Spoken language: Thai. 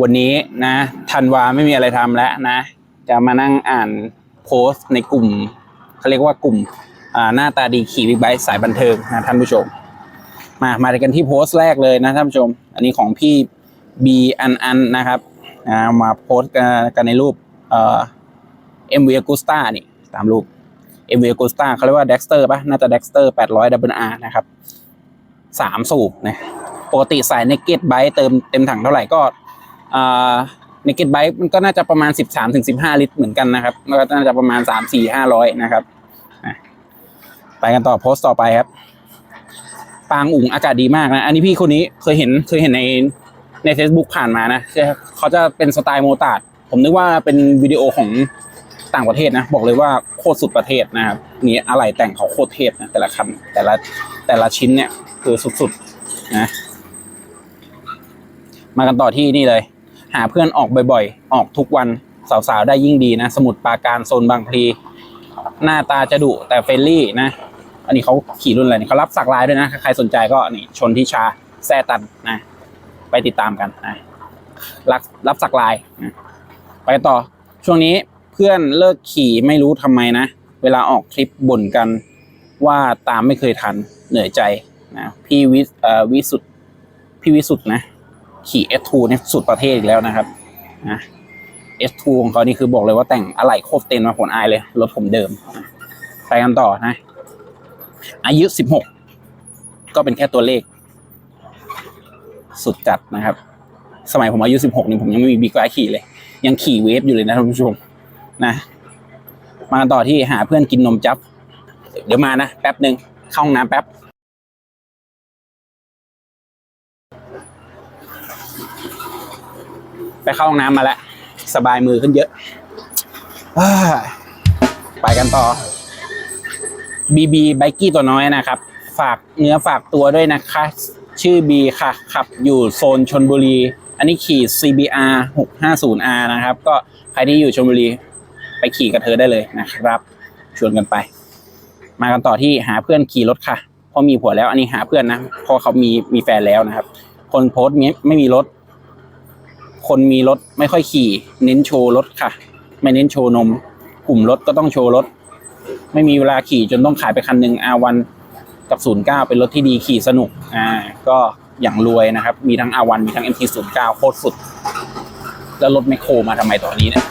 วันนี้นะธันวาไม่มีอะไรทำแล้วนะ จะมานั่งอ่านโพสต์ในกลุ่มเขาเรียกว่ากลุ่มหน้าตาดีขี่บิ๊กไบค์สายบันเทิงนะท่านผู้ชม มามากันที่โพสต์แรกเลยนะท่านผู้ชม อันนี้ของพี่บีอันอันนะครับนะมาโพสต์กันในรูปเอ่อ MV Agusta นี่ตามรูป MV Agusta เขาเรียกว่า Dexter ป่ะน่าจะ Dexter 800 WR นะครับสามสูบนะปกติใส่ Naked Bike เติมเต็มถังเท่าไหร่ก็ อ่า Naked Bike มันก็น่าจะประมาณ 13ถึง15 ลิตรเหมือนกันนะครับแล้วก็น่าจะประมาณ 3 4 500 นะครับไปกันต่อโพสต์ต่อไปครับ ปางอุ๋งอากาศดีมากนะ อันนี้พี่คนนี้เคยเห็นเคยเห็นในใน Facebook ผ่านมานะเขาจะเป็นสไตล์โมตาร์ดผมนึกว่าเป็นวิดีโอของต่างประเทศนะ บอกเลยว่าโคตรสุดประเทศนะครับนี่อะไรแต่งเขาโคตรเทพนะแต่ละคันแต่ละแต่ละชิ้นเนี่ยคือสุดๆนะมากันต่อที่นี่เลย หาเพื่อนออกบ่อยๆ ออกทุกวันสาวๆ ได้ยิ่งดีนะ สมุดปราการโซนบางพลีหน้าตาจะดุแต่เฟรนลี่นะ อันนี้เขาขี่รุ่นอะไรนี่เขารับสักลายด้วยนะ ใครสนใจก็นี่ชนทิชาแซตันนะ ไปติดตามกันนะรับรับสักลายนะไปต่อช่วงนี้เพื่อนเลิกขี่ไม่รู้ทำไมนะ เวลาออกทริปบ่นกันว่าตามไม่เคยทันเหนื่อยใจนะพี่วิสเอ่อวิสุทธ์พี่วิสุทธ์นะ ขี่ S2 เนี่ยสุดประเทศอีกแล้วนะครับนะ S2 ของเขานี่คือบอกเลยว่าแต่งอะไหล่โคตรเต็มมาผลอายเลย รถผมเดิม ไปกันต่อนะ อายุสิบหกก็เป็นแค่ตัวเลข สุดจัดนะครับ สมัยผมอายุสิบหกนี่ผมยังไม่มีบิ๊กไบค์ขี่เลย ยังขี่เวฟอยู่เลยนะท่านผู้ชมนะมาต่อที่หาเพื่อนกินนมจับ เดี๋ยวมานะ แป๊บหนึ่งเข้าห้องน้ำแป๊บ ไปเข้าห้องน้ำมาแล้ว สบายมือขึ้นเยอะอไปกันต่อบีบีไบกี้ตัวน้อยนะครับ ฝากเนื้อฝากตัวด้วยนะคะ ชื่อบีค่ะ ขับอยู่โซนชนบุรี อันนี้ขี่ CBR 650R นะครับ ก็ใครที่อยู่ชนบุรีไปขี่กับเธอได้เลยนะครับ ชวนกันไป มากันต่อที่หาเพื่อนขี่รถค่ะพราะมีผัวแล้วอันนี้หาเพื่อนนะพราะเขามีมีแฟนแล้วนะครับ คนโพสต์มีไม่มีรถ คนมีรถไม่ค่อยขี่ เน้นโชว์รถค่ะ ไม่เน้นโชว์นม กลุ่มรถก็ต้องโชว์รถ ไม่มีเวลาขี่จนต้องขายไปคันหนึ่งอาวันกับ 09 เป็นรถที่ดีขี่สนุกอ่าก็อย่างรวยนะครับ มีทั้งอาวันมีทั้ง MT09 โคตรสุด แล้วรถไมโครมาทำไมตอนนี้เนี่ย